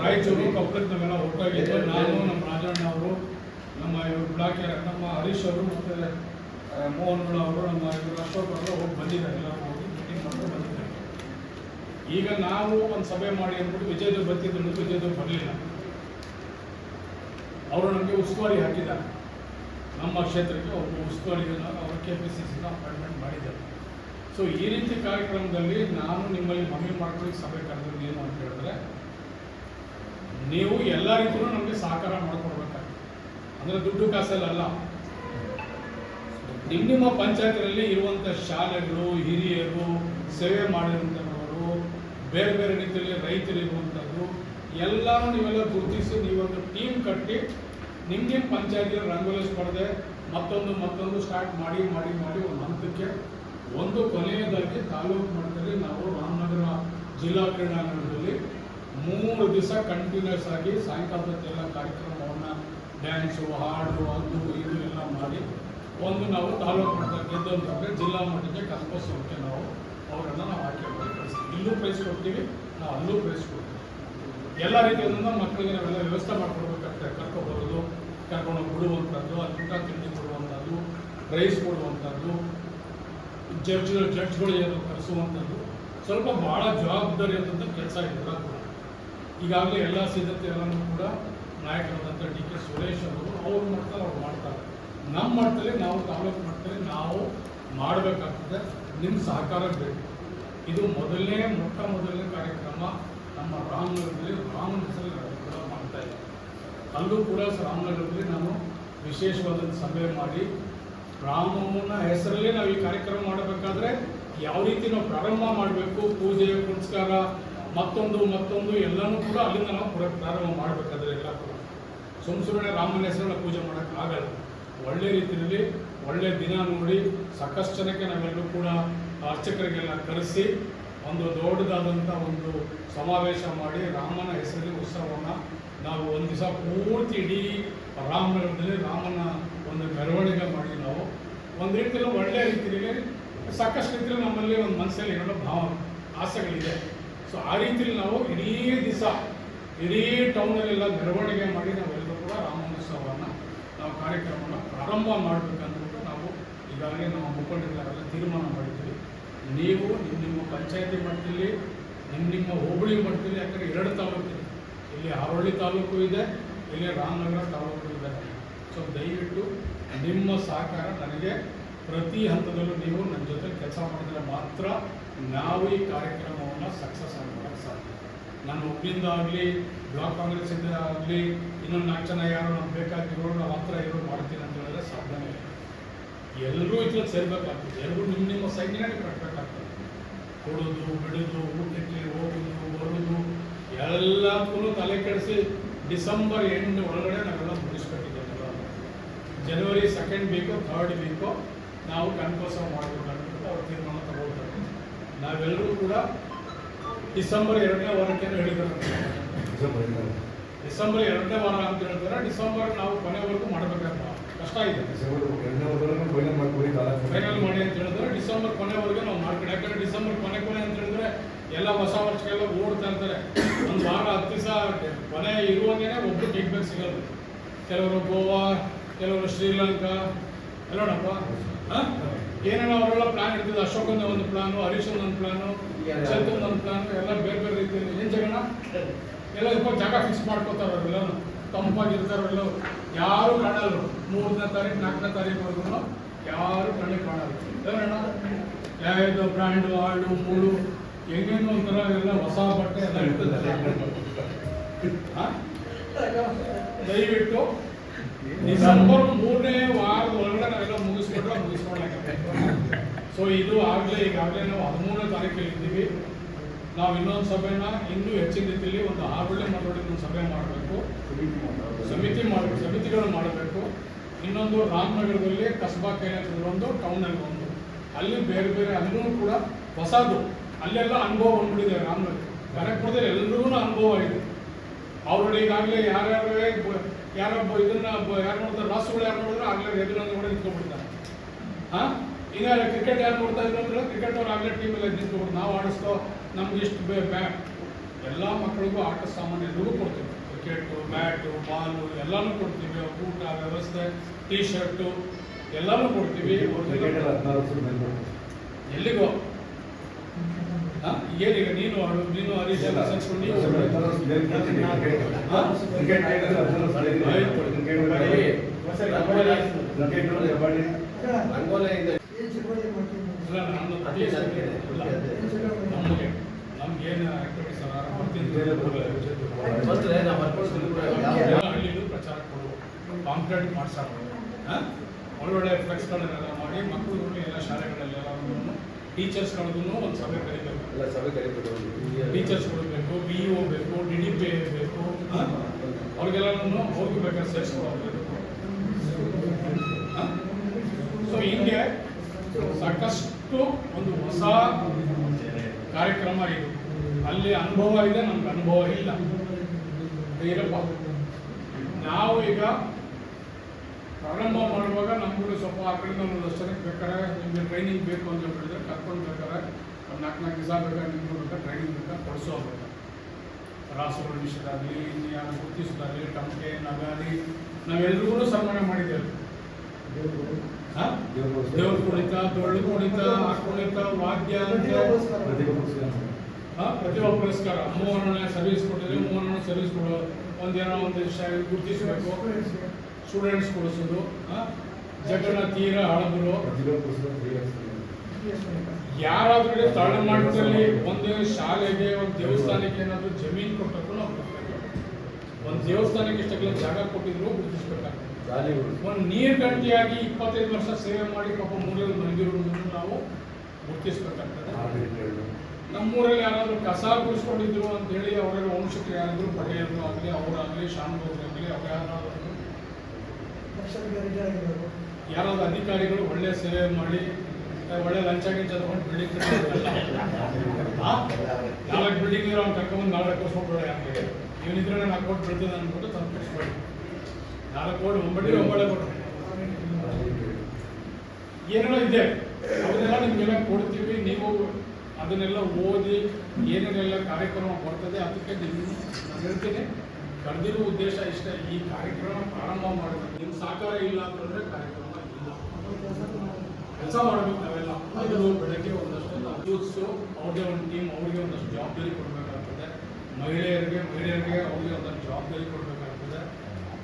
ರಾಯಚೂರು ಕೊಪ್ಪಳಕ್ಕೆ ನಾವೆಲ್ಲ ಹೊರಟಾಗಿದ್ದು ನಾನು ನಮ್ಮ ರಾಜಣ್ಣ ಅವರು, ನಮ್ಮ ಇವರು ಬ್ಲಾಕ್ ನಮ್ಮ ಹರೀಶ್ ಅವರು ಮತ್ತು ಮೋಹನ್ಗಳು ಅವರು, ನಮ್ಮ ಇವರು ಅಶೋಕ್ ಅವರು ಹೋಗಿ ಬಂದಿದ್ದಾರೆ. ಎಲ್ಲ ಹೋಗಿ ಮೀಟಿಂಗ್ ಮಾಡ್ಕೊಂಡು ಈಗ ನಾವು ಒಂದು ಸಭೆ ಮಾಡಿ ಅಂದ್ಬಿಟ್ಟು ವಿಜಯದೇವ್ ಬರ್ತಿದ್ರು ವಿಜಯದೇವ್ ಬರಲಿಲ್ಲ. ಅವರು ನಮಗೆ ಉಸ್ತುವಾರಿ ಹಾಕಿದ್ದಾರೆ. ನಮ್ಮ ಕ್ಷೇತ್ರಕ್ಕೆ ಒಬ್ಬ ಉಸ್ತುವಾರಿ ಅವರು ಕೆ ಪಿ ಸಿ ಸಿನ ಅಪಾಯಿಂಟ್ಮೆಂಟ್ ಮಾಡಿದ್ದಾರೆ. ಸೊ ಈ ರೀತಿ ಕಾರ್ಯಕ್ರಮದಲ್ಲಿ ನಾನು ನಿಮ್ಮಲ್ಲಿ ಮನವಿ ಮಾಡ್ಕೊಳ್ಳಿ ಸಭೆ ಕರೆದ್ರೆ ಏನು ಅಂತ ಹೇಳಿದ್ರೆ, ನೀವು ಎಲ್ಲ ರೀತಿಯೂ ನಮಗೆ ಸಹಕಾರ ಮಾಡಿಕೊಡ್ಬೇಕಾಗ್ತದೆ. ಅಂದರೆ ದುಡ್ಡು ಕಾಸಲ್ಲ ನಿಮ್ಮ ನಿಮ್ಮ ಪಂಚಾಯತ್ನಲ್ಲಿ ಇರುವಂಥ ಶಾಲೆಗಳು, ಹಿರಿಯರು ಸೇವೆ ಮಾಡಿರುವಂಥವರು ಬೇರೆ ಬೇರೆ ರೀತಿಯಲ್ಲಿ ರೈತರು ಇರುವಂಥದ್ದು ಎಲ್ಲ ನೀವೆಲ್ಲ ಗುರುತಿಸಿ ನೀವೊಂದು ಟೀಮ್ ಕಟ್ಟಿ, ನಿಮಗೆ ನಿಮ್ಮ ಪಂಚಾಯತಿಯಲ್ಲಿ ರಂಗೋಲಿ ಸ್ಪರ್ಧೆ ಮತ್ತೊಂದು ಮತ್ತೊಂದು ಸ್ಟಾರ್ಟ್ ಮಾಡಿ ಮಾಡಿ ಮಾಡಿ ಒಂದು ಹಂತಕ್ಕೆ ಒಂದು ಕೊನೆಯದಾಗಿ ತಾಲೂಕು ಮಟ್ಟದಲ್ಲಿ ನಾವು ರಾಮನಗರ ಜಿಲ್ಲಾ ಕ್ರೀಡಾಂಗಣದಲ್ಲಿ ಮೂರು ದಿವಸ ಕಂಟಿನ್ಯೂಸ್ ಆಗಿ ಸಾಯಂಕಾಲದೆಲ್ಲ ಕಾರ್ಯಕ್ರಮವನ್ನು ಡ್ಯಾನ್ಸು ಹಾಡು ಅದು ಇದು ಎಲ್ಲ ಮಾಡಿ ಒಂದು ನಾವು ತಾಲೂಕು ಮಟ್ಟದಲ್ಲಿ ಗೆದ್ದಂತಂದರೆ ಜಿಲ್ಲಾ ಮಟ್ಟಕ್ಕೆ ಕಲ್ಪಿಸೋಕ್ಕೆ ನಾವು. ಅವರನ್ನು ನಾವು ಕಳಿಸ್ತೀವಿ ಇಲ್ಲೂ ಪ್ರೈಸ್ ಕೊಡ್ತೀವಿ, ನಾವು ಅಲ್ಲೂ ಪ್ರೈಸ್ ಕೊಡ್ತೀವಿ. ಎಲ್ಲ ರೀತಿಯಿಂದ ಮಕ್ಕಳಿಗೆ ನಾವೆಲ್ಲ ವ್ಯವಸ್ಥೆ ಮಾಡ್ಕೊಡ್ಬೇಕಾಗ್ತದೆ ಕರ್ಕೊಬರೋದು ಕರ್ಕೊಂಡು ಬಿಡುವಂಥದ್ದು, ಅಲ್ಲಿ ಊಟ ತಿಂಡಿ ಕೊಡುವಂಥದ್ದು ಪ್ರೈಸ್ ಕೊಡುವಂಥದ್ದು ಜಡ್ಜ್ಗಳು ಜಡ್ಜ್ಗಳು ಏನು ಕರೆಸುವಂಥದ್ದು, ಸ್ವಲ್ಪ ಭಾಳ ಜವಾಬ್ದಾರಿ ಆದಂಥ ಕೆಲಸ ಇದೆಲ್ಲ ಕೂಡ. ಈಗಾಗಲೇ ಎಲ್ಲ ಸಿದ್ಧತೆ ಎಲ್ಲನೂ ಕೂಡ ನಾಯಕರಾದಂಥ ಡಿ ಕೆ ಸುರೇಶ್ ಅವರು, ಅವ್ರು ಮಾಡ್ತಾರೆ ಅವ್ರು ಮಾಡ್ತಾರೆ. ನಮ್ಮ ಮಟ್ಟದಲ್ಲಿ ನಾವು ತಾಲೂಕು ಮಟ್ಟದಲ್ಲಿ ನಾವು ಮಾಡಬೇಕಾಗ್ತದೆ ನಿಮ್ಮ ಸಹಕಾರ ಬೇಕು. ಇದು ಮೊದಲನೇ, ಮೊಟ್ಟ ಮೊದಲನೇ ಕಾರ್ಯಕ್ರಮ. ನಮ್ಮ ರಾಮನಗರದಲ್ಲಿ ರಾಮನ ನಾವು ಕೂಡ ಮಾಡ್ತಾ ಇದೆ. ಅಲ್ಲೂ ಕೂಡ ರಾಮನಗರದಲ್ಲಿ ನಾನು ವಿಶೇಷವಾದ ಸಭೆ ಮಾಡಿ, ರಾಮನ ಹೆಸರಲ್ಲಿ ನಾವು ಈ ಕಾರ್ಯಕ್ರಮ ಮಾಡಬೇಕಾದ್ರೆ ಯಾವ ರೀತಿ ನಾವು ಪ್ರಾರಂಭ ಮಾಡಬೇಕು, ಪೂಜೆ, ಪುನಸ್ಕಾರ, ಮತ್ತೊಂದು ಮತ್ತೊಂದು ಎಲ್ಲನೂ ಕೂಡ ಅಲ್ಲಿಂದ ನಾವು ಕೂಡ ಪ್ರಾರಂಭ ಮಾಡಬೇಕಾದ್ರೆ ಎಲ್ಲ ಕೂಡ. ರಾಮನ ಹೆಸರನ್ನ ಪೂಜೆ ಮಾಡೋಕ್ಕಾಗಲ್ಲ. ಒಳ್ಳೆ ರೀತಿಯಲ್ಲಿ ಒಳ್ಳೆ ದಿನ ನೋಡಿ, ಸಾಕಷ್ಟು ಜನಕ್ಕೆ ನಾವೆಲ್ಲರೂ ಕೂಡ ಅರ್ಚಕರಿಗೆಲ್ಲ ಕರೆಸಿ ಒಂದು ದೊಡ್ಡದಾದಂಥ ಒಂದು ಸಮಾವೇಶ ಮಾಡಿ ರಾಮನ ಹೆಸರಲ್ಲಿ ಉತ್ಸವವನ್ನು ನಾವು ಒಂದು ದಿವಸ ಪೂರ್ತಿ ಇಡೀ ರಾಮನಗರದಲ್ಲಿ ರಾಮನ ಒಂದು ಮೆರವಣಿಗೆ ಮಾಡಿ ನಾವು. ಒಂದು ರೀತಿಯಲ್ಲಿ ಒಳ್ಳೆಯ ರೀತಿಯಲ್ಲಿ ಸಾಕಷ್ಟು ರೀತಿಯಲ್ಲಿ ನಮ್ಮಲ್ಲಿ ಒಂದು ಮನಸ್ಸಲ್ಲಿ ಏನೋ ಭಾವ, ಆಸೆಗಳಿದೆ. ಸೊ ಆ ರೀತಿಯಲ್ಲಿ ನಾವು ಇಡೀ ದಿವಸ, ಇಡೀ ಟೌನಲ್ಲೆಲ್ಲ ಮೆರವಣಿಗೆ ಮಾಡಿ ನಾವೆಲ್ಲರೂ ಕೂಡ ರಾಮನೋತ್ಸವವನ್ನು ನಾವು ಕಾರ್ಯಕ್ರಮವನ್ನು ಪ್ರಾರಂಭ ಮಾಡಬೇಕಂತ ನಾವು ಈಗಾಗಲೇ ನಮ್ಮ ಮುಖಂಡರೆಲ್ಲ ತೀರ್ಮಾನ ಮಾಡಿದ್ದೀವಿ. ನೀವು ನಿಮ್ಮ ನಿಮ್ಮ ಪಂಚಾಯತಿ ಮಟ್ಟದಲ್ಲಿ ನಿಮ್ಮ ನಿಮ್ಮ ಹೋಬಳಿ ಮಟ್ಟದಲ್ಲಿ ಯಾಕಂದರೆ ಎರಡು ತಾಲೂಕು ಇಲ್ಲಿ ಹಾರೋಳ್ಳಿ ತಾಲೂಕು ಇದೆ, ಇಲ್ಲಿ ರಾಮನಗರ ತಾಲೂಕು ಇದೆ. ಸೊ ದಯವಿಟ್ಟು ನಿಮ್ಮ ಸಹಕಾರ ನನಗೆ ಪ್ರತಿ ಹಂತದಲ್ಲೂ ನೀವು ನನ್ನ ಜೊತೆ ಕೆಲಸ ಮಾಡಿದರೆ ಮಾತ್ರ ನಾವು ಈ ಕಾರ್ಯಕ್ರಮವನ್ನು ಸಕ್ಸಸ್ ಮಾಡೋಕ್ಕೆ ಸಾಧ್ಯ. ನಾನು ಒಬ್ಬಿಂದ ಆಗಲಿ, ಬ್ಲಾಕ್ ಕಾಂಗ್ರೆಸ್ಸಿಂದ ಆಗಲಿ ಇನ್ನೊಂದು ನಾಲ್ಕು ಜನ ಯಾರು ನಮ್ಗೆ ಬೇಕಾಗಿರೋರು, ನಾವು ಹತ್ರ ಇರೋ ಮಾಡ್ತೀನಿ ಅಂತ ಹೇಳಿದ್ರೆ ಸಾಧ್ಯನೇ ಎಲ್ಲರೂ ಇದ್ರಲ್ಲಿ ಸೇರ್ಬೇಕಾಗ್ತದೆ. ಎಲ್ಲರೂ ನಿಮ್ಮ ನಿಮ್ಮ ಸೈನ್ಯನೇ ಕಟ್ಟಬೇಕಾಗ್ತದೆ ಕೊಡೋದು ಬಿಡೋದು ಊಟಕ್ಕೆ ಹೋಗೋದು ಬರೋದು ಎಲ್ಲಕ್ಕೂ ತಲೆ ಕೆಡಿಸಿ ಡಿಸೆಂಬರ್ ಎಂಡ್ ಒಳಗಡೆ ನಾವೆಲ್ಲ ಮುಗಿಸ್ಕೊಟ್ಟಿದ್ದೇವೆ ಜನವರಿ ಸೆಕೆಂಡ್ ವೀಕೋ ಥರ್ಡ್ ವೀಕೋ ನಾವು ಕನಕೋತ್ಸವ ಮಾಡಬೇಕು ಅಂತ ಅವ್ರು ತೀರ್ಮಾನ ತಗೊಳ್ತಾರೆ. ನಾವೆಲ್ಲರೂ ಕೂಡ ಡಿಸೆಂಬರ್ ಎರಡನೇ ವಾರಕ್ಕೆ ಹೇಳಿದ್ದಾರೆ. ಡಿಸೆಂಬರ್ ಎರಡನೇ ವಾರ ಅಂತ ಹೇಳ್ತಾರೆ. ಡಿಸೆಂಬರ್ ನಾವು ಕೊನೆ ಕಷ್ಟ ಇದೆ ಫೈನಲ್ ಮಾಡಿ ಅಂತ ಹೇಳಿದ್ರೆ ಡಿಸೆಂಬರ್ ಕೊನೆವರೆಗೆ ನಾವು ಮಾಡ್ಕೊಂಡು ಯಾಕಂದ್ರೆ ಡಿಸೆಂಬರ್ ಕೊನೆ ಕೊನೆ ಅಂತ ಹೇಳಿದ್ರೆ ಎಲ್ಲ ಹೊಸ ವರ್ಷಕ್ಕೆಲ್ಲ ಓಡ್ತಾ ಇರ್ತಾರೆ. ಒಂದು ವಾರ, ಹತ್ತು ದಿವಸ ಕೊನೆ ಇರುವಾಗೇನೆ ಒಬ್ಬರು ಟಿಕೆಟ್ ಸಿಗಲ್ಲ ಕೆಲವರು ಗೋವಾ, ಕೆಲವರು ಶ್ರೀಲಂಕಾ. ಎಲ್ಲೋಣಪ್ಪ ಏನೇನೋ ಅವರೆಲ್ಲ ಪ್ಲಾನ್ ಇರ್ತಿದ್ದು ಅಶೋಕಂದ ಒಂದು ಪ್ಲಾನು ಹರೀಶನ ಒಂದು ಪ್ಲಾನು ಚಂದ್ರ ಒಂದು ಪ್ಲಾನು ಎಲ್ಲ ಬೇರೆ ಬೇರೆ ರೀತಿಯಲ್ಲಿ. ಏನು ಜಗಣ ಎಲ್ಲ ಜಾಗ ಫಿಕ್ಸ್ ಮಾಡ್ಕೋತಾರೆ ಅವರೆಲ್ಲನೂ ತಂಪಾಗಿರ್ತಾರಲ್ಲ ಯಾರು ಕಾಣಲ್ಲ. ಮೂರನೇ ತಾರೀಕು, ನಾಲ್ಕನೇ ತಾರೀಕುವರೆಗೂ ಯಾರು ಕಣ್ಣಿಗೆ ಕಾಣಲ್ಲ. ಯಾವ್ದು ಬ್ರ್ಯಾಂಡು ಆಳು ಮೂಳು ಹೆಂಗೇನೋ ಒಂಥರ ಎಲ್ಲ ಹೊಸ ಬಟ್ಟೆ ಎಲ್ಲ ಇರ್ತದೆ? ದಯವಿಟ್ಟು ಡಿಸೆಂಬರ್ ಮೂರನೇ ವಾರದ ಒಳಗಡೆ ನಾವೆಲ್ಲ ಮುಗಿಸ್ಕೊಂಡ್ರೆ ಮುಗಿಸ್ಕೊಂಡಾಗ ಸೊ ಇದು ಆಗಲೇ ಈಗಾಗಲೇ ನಾವು ಹದಿಮೂರನೇ ತಾರೀಕಲ್ಲಿ ಇದ್ದೀವಿ. ನಾವು ಇನ್ನೊಂದು ಸಭೆನ ಇನ್ನೂ ಹೆಚ್ಚಿನ ರೀತಿಯಲ್ಲಿ ಒಂದು ಆರೋಗ್ಯ ಮರಳಿ ಒಂದು ಸಭೆ ಮಾಡಬೇಕು. ಸಮಿತಿ ಮಾಡಬೇಕು ಸಮಿತಿಗಳು ಮಾಡಬೇಕು. ಇನ್ನೊಂದು ರಾಮನಗರದಲ್ಲಿ ಕಸ್ಬಾ ಕೈಲಾಸದಲ್ಲಿ ಒಂದು ಟೌನಲ್ಲಿ ಒಂದು. ಅಲ್ಲಿ ಬೇರೆ ಬೇರೆ ಅಲ್ಲೂ ಕೂಡ ಹೊಸದು. ಅಲ್ಲೆಲ್ಲ ಅನುಭವ ಬಂದ್ಬಿಟ್ಟಿದೆ ರಾಮನಗರ. ಕನಕಪುರದಲ್ಲಿ ಎಲ್ಲರಿಗೂ ಅನುಭವ ಇದೆ. ಅವ್ರು ಈಗಾಗಲೇ ಯಾರ್ಯಾರು ಯಾರೊಬ್ಬ ಇದನ್ನ ಯಾರು ನೋಡ್ತಾರೆ, ರಾಸುಗಳು ಯಾರು ನೋಡಿದ್ರೆ ಆಗ್ಲೇ ಎದುರು ಕೂಡ ನಿಂತ್ಕೊಂಡ್ಬಿಡ್ತಾರೆ. ಹಾ? ಈಗ ಕ್ರಿಕೆಟ್ ಯಾರು ನೋಡ್ತಾ ಇದ್ರು ಅಂದ್ರೆ ಕ್ರಿಕೆಟ್ ಅವ್ರು ಆಗಲೇ ಟೀಮಲ್ಲಿ ನಿಂತ್ಕೊಂಡ್ಬಿಟ್ಟು ನಾವು ಆಡಿಸ್ತೋ ನಮ್ಗೆ ಇಷ್ಟು ಬೇ ಬ್ಯಾಟ್ ಎಲ್ಲ ಮಕ್ಕಳಿಗೂ ಆಟ ಸಾಮಾನು ಎಲ್ಲವೂ ಕೊಡ್ತೀವಿ. ಕ್ರಿಕೆಟು ಬ್ಯಾಟು ಬಾಲು ಎಲ್ಲನೂ ಕೊಡ್ತೀವಿ. ಊಟ ವ್ಯವಸ್ಥೆ ಟೀ ಶರ್ಟು ಎಲ್ಲನೂ ಕೊಡ್ತೀವಿ. ಎಲ್ಲಿಗೋ? ಹಾಂ? ಏನೀಗ ನೀನು ಆಡು ನೀನು ಹರೀಶ್ ಎಲ್ಲ ಇಲ್ಲ. ನಮಗೆ ನಮ್ಗೇನು ಆಕ್ಟಿವಿಟೀಸ್ ಅಲ್ಲ ಬರ್ತೀನಿ ಎಲ್ಲ ಹಳ್ಳಿಲೂ ಪ್ರಚಾರ ಕೊಡು. ಕಾಂಕ್ರೀಟ್ ಮಾಡ್ಸೋಣ ಒಳ್ಳೊಳ್ಳೆ ಫ್ಲೆಕ್ಸ್ಗಳನ್ನೆಲ್ಲ ಮಾಡಿ ಮಕ್ಕಳು ಎಲ್ಲ ಶಾಲೆಗಳಲ್ಲೆಲ್ಲ ಟೀಚರ್ಸ್ಗಳಿಗೂ ಒಂದು ಸಭೆ ಕರಿಬೇಕು. ಟೀಚರ್ಸ್ಗಳು ಬೇಕು ಬಿ ಇ ಬೇಕು ಡಿ ಡಿ ಪಿ ಬೇಕು ಅವ್ರಿಗೆಲ್ಲನೂ ಹೋಗಬೇಕಾದ್ರೆ ಸೇರಿಸ್ಕೊಳ್ಬೇಕು ಸೊ ಹಿಂಗೆ ಸಾಕಷ್ಟು ಒಂದು ಹೊಸ ಕಾರ್ಯಕ್ರಮ ಇದು. ಅಲ್ಲಿ ಅನುಭವ ಇದೆ, ನಮ್ಗೆ ಅನುಭವ ಇಲ್ಲ. ಇರಪ್ಪ. ನಾವು ಈಗ ಪ್ರಾರಂಭ ಮಾಡುವಾಗ ನಮ್ಗೂ ಸ್ವಲ್ಪ ಆ ಕಡೆ ಒಂದಷ್ಟು ದರ್ಶನಕ್ಕೆ ಬೇಕಾದ್ರೆ ನಿಮಗೆ ಟ್ರೈನಿಂಗ್ ಬೇಕು ಅಂತ ಹೇಳಿದ್ರೆ ಕರ್ಕೊಂಡು ಬೇಕಾದ್ರೆ ಒಂದು ನಾಲ್ಕು ನಾಲ್ಕು ದಿವಸ ಬೇಕಾದ್ರೆ ನಿಮ್ಗೆ ಟ್ರೈನಿಂಗ್ ಬೇಕಾ ಕೊಡಿಸೋ ಬೇಕಾ ರಾಸುಗಳ ವಿಷಯದಾಗಲಿ ಯಾರು ಗುರುತಿಸೋದಾಗಲಿ ಟಮಟೆ ನಗಾರಿ ನಾವೆಲ್ರಿಗೂ ಸನ್ಮಾನ ಮಾಡಿದ್ದೇವೆ? ದೇವ್ರ ಕುಣಿತ ಡೊಳ್ಳು ಕುಣಿತ ಆ ಕುಣಿತ ವಾದ್ಯ ಪ್ರತಿಭಾ ಪುರಸ್ಕಾರ. ಮೂವರನ್ನ ಸರ್ವಿಸ್ ಕೊಟ್ಟಿದ್ರೆ ಮೂವರನ್ನ ಸರ್ವಿಸ್ ಕೊಡೋ ಒಂದೇನೋ ಒಂದು ಗುರುತಿಸಬೇಕು. ಸ್ಟೂಡೆಂಟ್ಸ್ ಕೊಡಿಸೋದು? ಜಗನ ತೀರ ಹಳಬರು. ಯಾರಾದ್ರೂ ತಳಮಟ್ಟದಲ್ಲಿ ಒಂದು ಶಾಲೆಗೆ, ಒಂದು ದೇವಸ್ಥಾನಕ್ಕೆ ಏನಾದರೂ ಜಮೀನು ಕೊಟ್ಟಕ್ಕೂ ನಾವು ಒಂದು ದೇವಸ್ಥಾನಕ್ಕೆ ಇಷ್ಟಕ್ಕೆಲ್ಲ ಜಾಗ ಕೊಟ್ಟಿದ್ರು ಗುರುತಿಸ್ಬೇಕಾಗ್ತದೆ ಒಂದು ನೀರು ಗಂಟೆಯಾಗಿ ಇಪ್ಪತ್ತೈದು ವರ್ಷ ಸೇವೆ ಮಾಡಿ ಪಾಪ ಮೂರಲ್ಲಿ ಬಂದಿರುವುದನ್ನು ನಾವು ಗುರುತಿಸ್ಬೇಕಾಗ್ತದೆ. ನಮ್ಮೂರಲ್ಲಿ ಯಾರಾದರೂ ಕಸ ಗುಡಿಸ್ಕೊಂಡಿದ್ರು ಅಂತ ಹೇಳಿ ಅವರೆಲ್ಲ ವಂಶಕ್ಕೆ ಯಾರಾದರೂ ಪಟೇಲರು ಆಗಲಿ ಅವರಾಗಲಿ ಶಾನುಭೋಗರಾಗಲಿ ಅವ್ರು ಯಾರಾದರೂ ಯಾರಾದ್ರು ಅಧಿಕಾರಿಗಳು ಒಳ್ಳೆ ಸೇವೆ ಮಾಡಿ ಒಳ್ಳೆ ಲಂಚ ಗಿಂಚ ತಗೊಂಡು ಬಿಲ್ಡಿಂಗ್ ನಾಲ್ಕು ಬಿಲ್ಡಿಂಗ್ ಅವ್ನು ಕರ್ಕೊಂಬಂದು ನಾಲ್ಕು ಕೊಡ್ಸ್ಕೊಂಡ್ಬೇಡ ಯಾಕೆ? ಇವನಿದ್ರೆ ನಾಲ್ಕು ಅಕೌಂಟ್ ಬಿಡ್ತದೆ ಅಂದ್ಬಿಟ್ಟು ತಂದು ಕೊಡಿಸ್ಬೇಡಿ ನಾಲ್ಕು ಕೋಟಿ ಒಂಬಳೆ ಏನೆಲ್ಲ ಇದೆ. ಅವನ್ನೆಲ್ಲ ನಿಮಗೆಲ್ಲ ಕೊಡ್ತೀವಿ. ನೀವು ಅದನ್ನೆಲ್ಲ ಓದಿ ಏನೇನೆಲ್ಲ ಕಾರ್ಯಕ್ರಮ ಬರ್ತದೆ ಅದಕ್ಕೆ ನಿಮ್ಮ ನಾನು ಹೇಳ್ತೀನಿ. ಕರೆದಿರೋ ಉದ್ದೇಶ ಇಷ್ಟೇ. ಈ ಕಾರ್ಯಕ್ರಮ ಪ್ರಾರಂಭ ಮಾಡಿದ್ರೆ ನಿಮ್ಮ ಸಹಕಾರ ಇಲ್ಲ ಅಂತಂದ್ರೆ ಕಾರ್ಯಕ್ರಮ ಇಲ್ಲ. ಕೆಲಸ ಮಾಡಬೇಕು ನಾವೆಲ್ಲ. ಅದು ಬೆಳಗ್ಗೆ ಒಂದಷ್ಟು ಯೂತ್ಸು ಅವ್ರದೇ ಒಂದು ಟೀಮ್ ಅವ್ರಿಗೆ ಒಂದಷ್ಟು ಜವಾಬ್ದಾರಿ ಕೊಡಬೇಕಾಗ್ತದೆ. ಮಹಿಳೆಯರಿಗೆ ಮಹಿಳೆಯರಿಗೆ ಅವ್ರಿಗೆ ಒಂದಷ್ಟು ಜವಾಬ್ದಾರಿ ಕೊಡಬೇಕಾಗ್ತದೆ